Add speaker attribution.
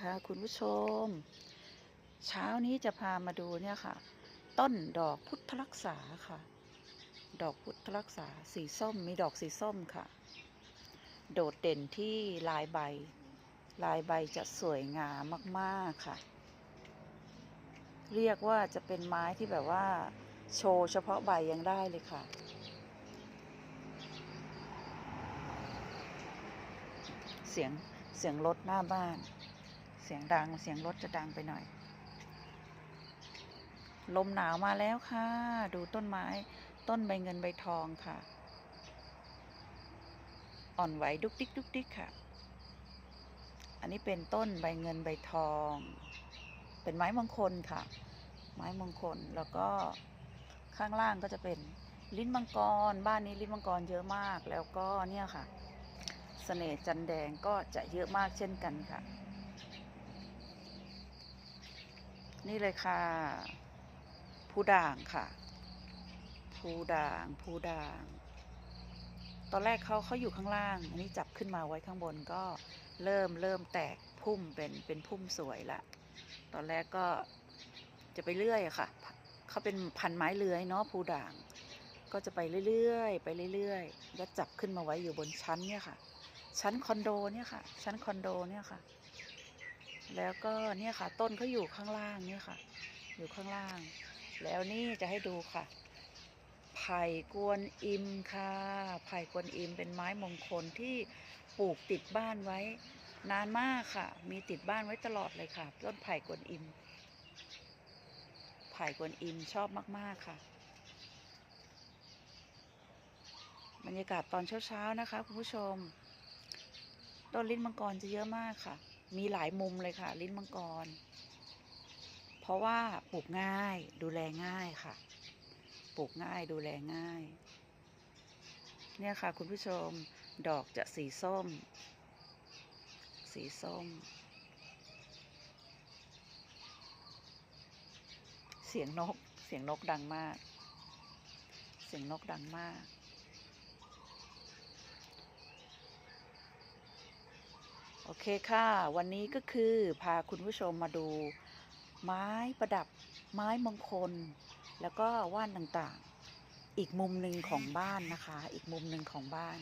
Speaker 1: ค่ะคุณผู้ชม เช้านี้จะพามาดูเนี่ยค่ะ ต้นดอกพุทธรักษาค่ะ ดอกพุทธรักษาสีส้มมีดอกสีส้มค่ะ โดดเด่นที่ลายใบ ลายใบจะสวยงามมากๆค่ะ เรียกว่าจะเป็นไม้ที่แบบว่าโชว์เฉพาะใบยังได้เลยค่ะเสียง เสียงรถหน้าบ้าน เสียงดังเสียงรถจะดังไปหน่อย ลมหนาวมาแล้วค่ะ ดูต้นไม้ต้นใบเงินใบทองค่ะ อ่อนไหวดุกดิกดุกดิกค่ะ อันนี้เป็นต้นใบเงินใบทอง เป็นไม้มงคลค่ะ ไม้มงคลแล้วก็ข้างล่างก็จะเป็นลิ้นมังกร บ้านนี้ลิ้นมังกรเยอะมาก แล้วก็เนี่ยค่ะเสน่ห์จันแดงก็จะเยอะมากเช่นกันค่ะ นี่เลยค่ะ ผู้ด่างค่ะ ผู้ด่าง ผู้ด่าง ตอนแรกเขาเขาอยู่ข้างล่าง อันนี้จับขึ้นมาไว้ข้างบนก็เริ่มเริ่มแตกพุ่มเป็นเป็นพุ่มสวยละ ตอนแรกก็จะไปเรื่อยค่ะ เขาเป็นพันไม้เลื้อยเนาะผู้ด่าง ก็จะไปเรื่อยๆไปเรื่อยๆ แล้วจับขึ้นมาไว้อยู่บนชั้นเนี่ยค่ะ ชั้นคอนโดเนี่ยค่ะ ชั้นคอนโดเนี่ยค่ะ แล้วก็เนี่ยค่ะ ต้นเขาอยู่ข้างล่างเนี่ยค่ะ อยู่ข้างล่าง แล้วนี่จะให้ดูค่ะ ไผ่กวนอิมค่ะ ไผ่กวนอิมเป็นไม้มงคลที่ปลูกติดบ้านไว้ นานมากค่ะ มีติดบ้านไว้ตลอดเลยค่ะ ต้นไผ่กวนอิม ไผ่กวนอิมชอบมาก ๆ ค่ะ บรรยากาศตอนเช้า ๆ นะคะคุณผู้ชม ต้นลิ้นมังกรจะเยอะมากค่ะ มีหลายมุมเลยค่ะ ลิ้นมังกร เพราะว่าปลูกง่ายดูแลง่ายค่ะ ปลูกง่ายดูแลง่าย เนี่ยค่ะ คุณผู้ชมดอกจะสีส้ม สีส้ม เสียงนก เสียงนกดังมาก เสียงนกดังมาก โอเคค่ะ วันนี้ก็คือพาคุณผู้ชมมาดู ไม้ประดับไม้มงคล แล้วก็ว่านต่างๆ อีกมุมหนึ่งของบ้านนะคะ อีกมุมหนึ่งของบ้าน